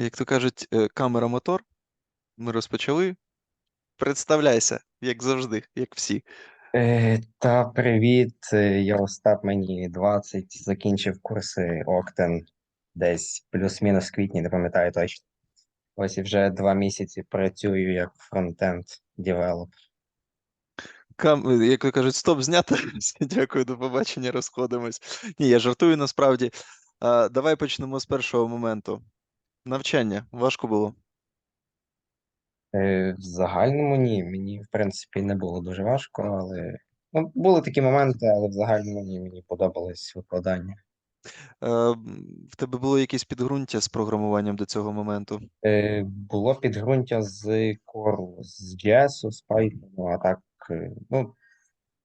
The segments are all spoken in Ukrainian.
Як то кажуть, е, камера мотор. Ми розпочали. Представляйся, як завжди, як всі. Е, Та привіт, е, я Остап, мені 20, закінчив курси Октен десь плюс-мінус квітні, не пам'ятаю точно. Ось і вже два місяці працюю як фронтенд девелоп. Кам... Як то кажуть, стоп знято. Дякую, до побачення, розходимось. Ні, я жартую насправді. А, давай почнемо з першого моменту. Навчання важко було. Е, В загальному ні, мені в принципі не було дуже важко, але ну, були такі моменти, але в загальному ні, мені подобалось викладання. Е, в тебе було якесь підґрунтя з програмуванням до цього моменту? Е, Було підґрунтя з кору, з JS, з Python, а так, е, ну,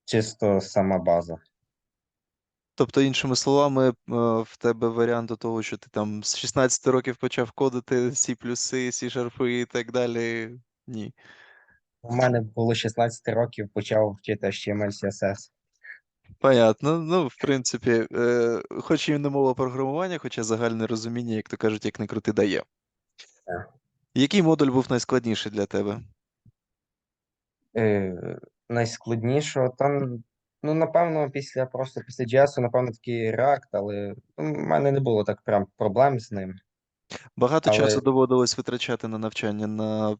чисто сама база. Тобто, іншими словами, е, в тебе варіант до того, що ти там з 16 років почав кодити C++, C-Sharp і так далі. Ні. У мене було 16 років, почав вчити HTML, CSS. Понятно. Ну, в принципі, е, хоч і не мова програмування, хоча загальне розуміння, як то кажуть, як не крути, дає. Так. Який модуль був найскладніший для тебе? Е, найскладнішого там, ну, напевно, після просто після JS, напевно, такий React, але ну, в мене не було так прям проблем з ним. Багато Але- часу доводилось витрачати на навчання на м,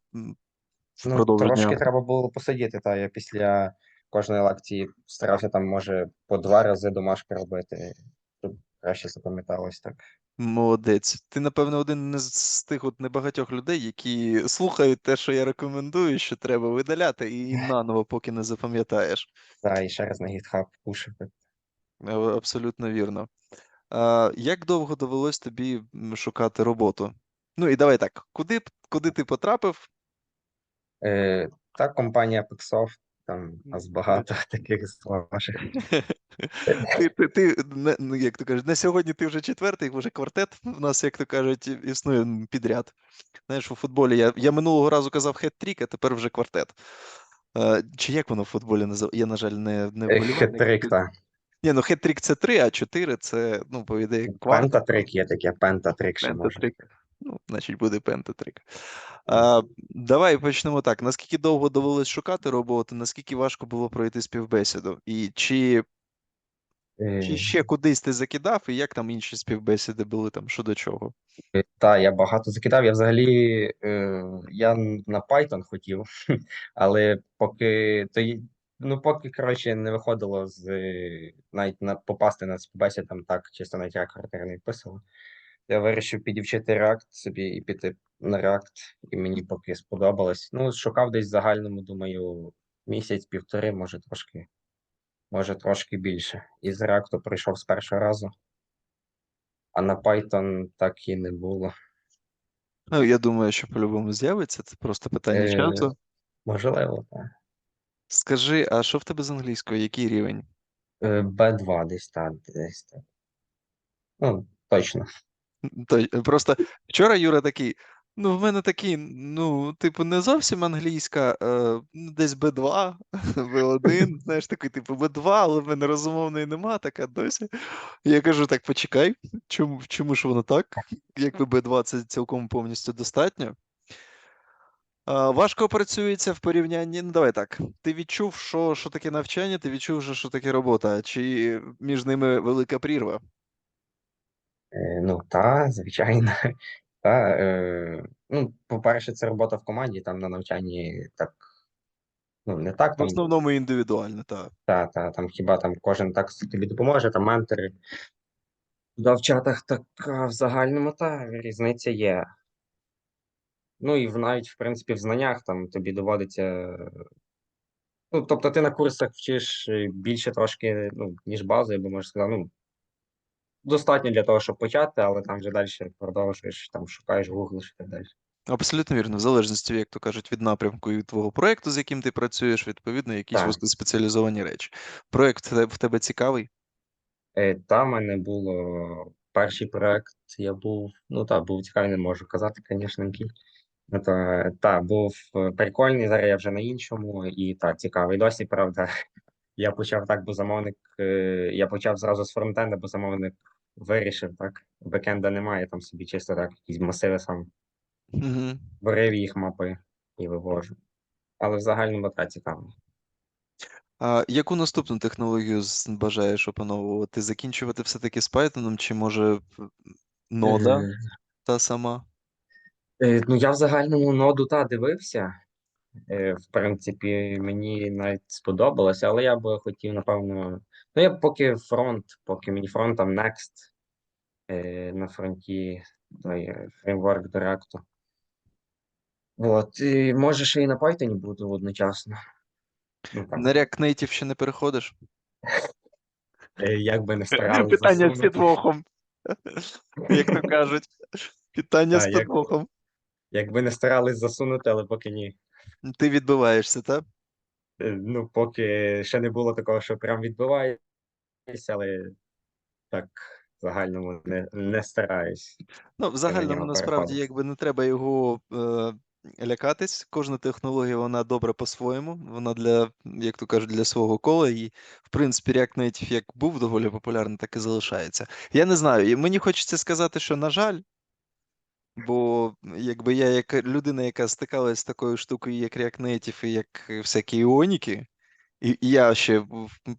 Ну, впродовж трошки дня. треба було посидіти, та я після кожної лекції старався там, може, по два рази домашки робити, щоб краще запам'яталось так. Молодець. Ти, напевно, один з- тих от небагатьох людей, які слухають те, що я рекомендую, що треба видаляти, і наново, поки не запам'ятаєш. Та, і ще раз на GitHub пушити. Е, Абсолютно вірно. А, як довго довелось тобі шукати роботу? Ну і давай так, куди, куди ти потрапив? Е, та компанія Pixoft, там нас багато таких схожих. Ти, ти, ти, не- ну, як то кажуть, на сьогодні ти вже четвертий, вже квартет. У нас, як то кажуть, існує підряд. Знаєш, у футболі я, я минулого разу казав хет-трік, а тепер вже квартет. Е, чи як воно в футболі називається? Я, на жаль, не, не Е, вболівальник. Хитрик, та. Ні, ну хет-трік це три, а чотири це, ну, по ідеї, кварт. Пентатрик є таке, пентатрик ще може. Пентатрик. Ну, значить, буде пентатрик. А, давай почнемо так. Наскільки довго довелось шукати роботу, наскільки важко було пройти співбесіду? І чи, Е, чи ще кудись ти закидав, і як там інші співбесіди були там, що до чого? Е, Та, я багато закидав. Я взагалі е, я на Python хотів, але поки то ну поки коротше не виходило з е, навіть на попасти на співбесід там так, чисто навіть як характер не вписував. Я вирішив підівчити React собі і піти на React, і мені поки сподобалось. Ну, шукав десь в загальному, думаю, місяць, півтори, може трошки, може трошки більше. І з React прийшов з першого разу, а на Python так і не було. Ну, я думаю, що по-любому з'явиться, це просто питання Е, часу. Можливо, так. Скажи, а що в тебе з англійською? Який рівень? Е, Б2 десь так, десь так. Ну, точно. Той, просто вчора Юра такий. Ну, в мене такий, ну, типу, не зовсім англійська, е, ну, десь Б2, Б1, знаєш, такий, типу, Б2, але в мене розумовної нема, така досі. Я кажу, так, почекай, чому, чому ж воно так? Якби Б2 це цілком повністю достатньо. Важко працюється в порівнянні. Ну, давай так. Ти відчув, що, що таке навчання, ти відчув, що таке робота, чи між ними велика прірва? Е, Ну, та, звичайно. Та, е, ну, по-перше, це робота в команді, там на навчанні так, ну, не так В там, основному індивідуально, так. та, та, там хіба там кожен так тобі допоможе, там ментори. Да, в чатах так а в загальному та різниця є. Ну і в навіть, в принципі, в знаннях там тобі доводиться. Ну, тобто ти на курсах вчиш е, більше трошки, ну, ніж базу, я би можу сказати. Ну, достатньо для того, щоб почати, але там вже далі продовжуєш, там шукаєш, гуглиш і так далі. Абсолютно вірно. В залежності, як то кажуть, від напрямку і від твого проєкту, з яким ти працюєш, відповідно, якісь Так. вузькоспеціалізовані речі. Проєкт в тебе, цікавий? Е, Там в мене було перший проект, я був, ну так, був цікавий, не можу казати, звісно. Ну, та, був е, прикольний, зараз я вже на іншому, і так, цікавий. Досі, правда, я почав так, бо замовник, е, я почав зразу з фронтенда, бо замовник вирішив, так, бекенда немає, там собі чисто так, якісь масиви сам. Берив їх мапи і вивожу. Але в загальному так цікаво. А яку наступну технологію з- бажаєш опановувати? Закінчувати все-таки з Python, чи може нода Е, та сама? е, Ну, я в загальному ноду та дивився. Е, В принципі, мені навіть сподобалося, але я би хотів, напевно. Ну, я поки фронт, поки мені фронт там Next е, на фронті, той фреймворк до React. От, і може ще і на Python буду одночасно. Ну, На React Native ще не переходиш? е, як би не старались Питання з підвохом. Як то кажуть. Питання з Так, як- підвохом. Якби не старались засунути, але поки ні. Ти відбиваєшся, так? Е, Ну, поки ще не було такого, що прям відбиваєшся, але так загальному не, не стараюсь. Ну, в загальному насправді, якби не треба його е, лякатись. Кожна технологія вона добра по-своєму. Вона для, як то кажуть, для свого кола. І, в принципі, React Native як був доволі популярний, так і залишається. Я не знаю. і Мені хочеться сказати, що, на жаль, бо якби я, як людина, яка стикалась з такою штукою, як React Native і як всякі іоніки, і, і я ще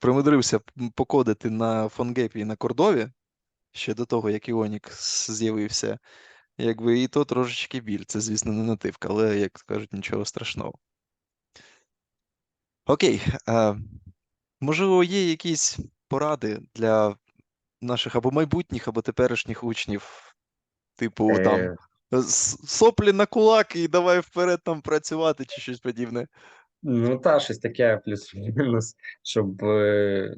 примудрився покодити на фонгейпі і на кордові ще до того, як Іонік з'явився. Якби і то трошечки біль. Це, звісно, не нативка, але, як кажуть, нічого страшного. Окей. А, можливо, є якісь поради для наших або майбутніх, або теперішніх учнів, типу там Е, с- соплі на кулак і давай вперед там працювати, чи щось подібне. Ну, та, щось таке, плюс-мінус, щоб. е,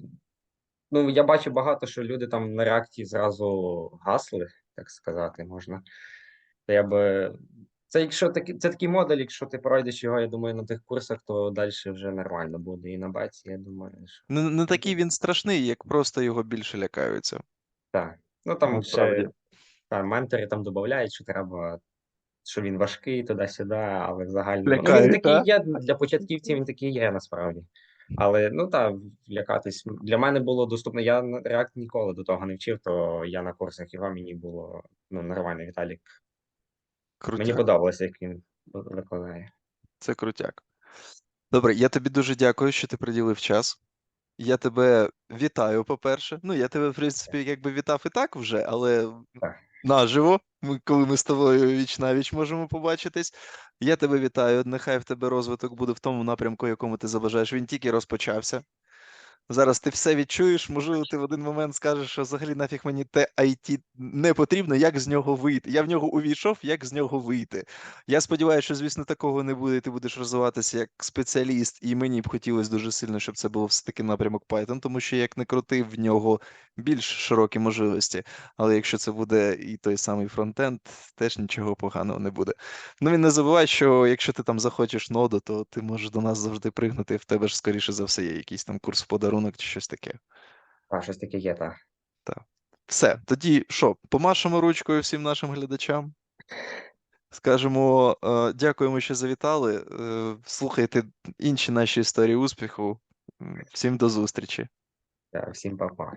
Ну, я бачу багато, що люди там на реакції зразу гасли, так сказати, можна. Я би. Це якщо такі, це такий модель, якщо ти пройдеш його, я думаю, на тих курсах, то далі вже нормально буде. І на баці, я думаю, що Не, не такий він страшний, як просто його більше лякаються. так. Ну там Насправді. ще та, ментори там додають, що треба, що він важкий туди-сюди, але в загальному. Ну, він такий та? є для початківців, він такий є насправді. Але ну так, лякатись. Для мене було доступно. Я React ніколи до того не вчив, то я на курсах його мені було ну, нормально. Віталік. Мені подобалося, як він викладає. Це крутяк. Добре, я тобі дуже дякую, що ти приділив час. Я тебе вітаю, по-перше. Ну, я тебе, в принципі, якби вітав і так вже, але Так. Наживо, ми, коли ми з тобою віч навіч можемо побачитись. Я тебе вітаю. Нехай в тебе розвиток буде в тому напрямку, якому ти забажаєш. Він тільки розпочався. Зараз ти все відчуєш, можливо, ти в один момент скажеш, що взагалі нафіг мені те IT не потрібно, як з нього вийти. Я в нього увійшов, як з нього вийти. Я сподіваюся, що, звісно, такого не буде. і Ти будеш розвиватися як спеціаліст, і мені б хотілося дуже сильно, щоб це було все-таки напрямок Python, тому що як не крути, в нього більш широкі можливості. Але якщо це буде і той самий фронтенд, теж нічого поганого не буде. Ну і не забувай, що якщо ти там захочеш ноду, то ти можеш до нас завжди пригнути, в тебе ж скоріше за все є якийсь там курс в подарунок чи щось таке. А, щось таке є, так. Так. Все, тоді що, помашемо ручкою всім нашим глядачам. Скажемо, е, дякуємо, що завітали. Е, слухайте інші наші історії успіху. Всім до зустрічі. Всім па-па.